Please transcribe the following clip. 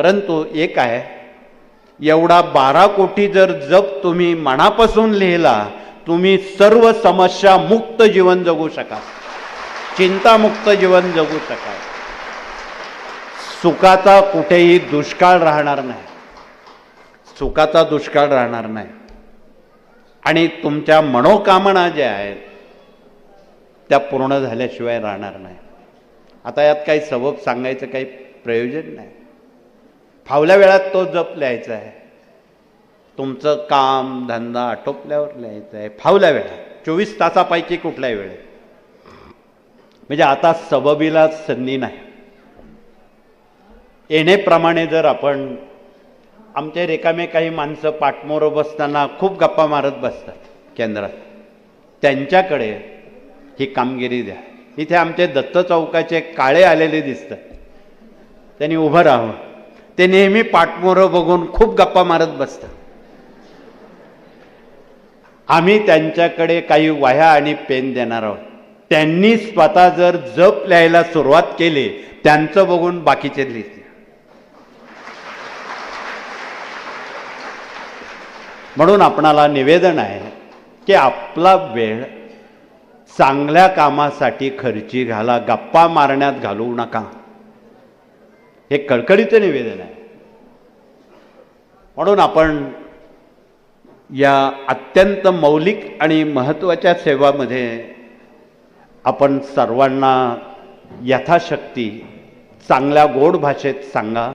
परंतु एक आहे एवढा बारा कोटी जर जप तुम्ही मनापासून लिहिला तुम्ही सर्व समस्या मुक्त जीवन जगू शकाल. चिंतामुक्त जीवन जगू शकाल. सुखाचा कुठेही दुष्काळ राहणार नाही. सुखाचा दुष्काळ राहणार नाही. आणि तुमच्या मनोकामना ज्या आहेत त्या पूर्ण झाल्याशिवाय राहणार नाही. आता यात काही सबब सांगायचं काही प्रयोजन नाही. फावल्या वेळात तो जप लिहायचा आहे. तुमचं काम धंदा आटोपल्यावर लिहायचं आहे. फावल्या वेळात. चोवीस तासापैकी कुठल्याही वेळेत म्हणजे आता सबबीला संधी नाही. येणेप्रमाणे जर आपण आमच्या रिकामे काही माणसं पाठमोर बसताना खूप गप्पा मारत बसतात केंद्रात. त्यांच्याकडे ही कामगिरी द्या. इथे आमचे दत्त चौकाचे काळे आलेले दिसतात. त्यांनी उभं राहावं. ते नेहमी पाठमोरं बघून खूप गप्पा मारत बसतात. आम्ही त्यांच्याकडे काही वह्या आणि पेन देणार आहोत. त्यांनी स्वतः जर जप लिहायला सुरुवात केली त्यांचं बघून बाकीचे लिहिते म्हणून आपणाला निवेदन आहे की आपला वेळ चांगल्या कामासाठी खर्ची घाला गप्पा मारण्यात घालवू नका. हे कळकळीचं निवेदन आहे. म्हणून आपण या अत्यंत मौलिक आणि महत्त्वाच्या सेवामध्ये आपण सर्वांना यथाशक्ती चांगल्या गोड भाषेत सांगा.